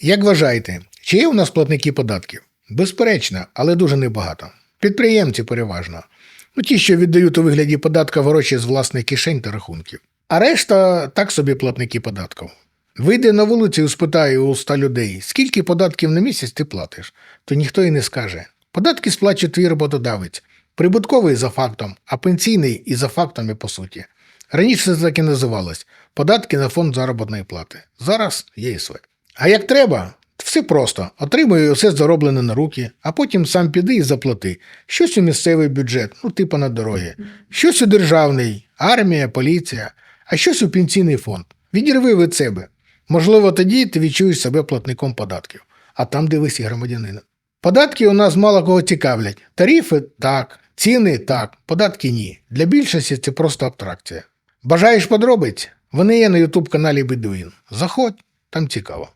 Як вважаєте, чи є у нас платники податків? Безперечно, але дуже небагато. Підприємці переважно. Ну, ті, що віддають у вигляді податка гроші з власних кишень та рахунків. А решта так собі платники податків. Вийде на вулицю і спитає у ста людей, скільки податків на місяць ти платиш, то ніхто і не скаже. Податки сплачує твій роботодавець, прибутковий за фактом, а пенсійний і за фактами по суті. Раніше це так і називалось податки на фонд заробітної плати. Зараз ЄСВ. А як треба, все просто. Отримує усе зароблене на руки, а потім сам піди і заплати. Щось у місцевий бюджет, ну типу на дороги, щось у державний, армія, поліція, а щось у пенсійний фонд. Відірви від себе. Можливо, тоді ти відчуєш себе платником податків, а там дивись і громадянина. Податки у нас мало кого цікавлять. Тарифи так, ціни так, податки ні. Для більшості це просто абстракція. Бажаєш подробиць? Вони є на ютуб каналі Бедуїн. Заходь, там цікаво.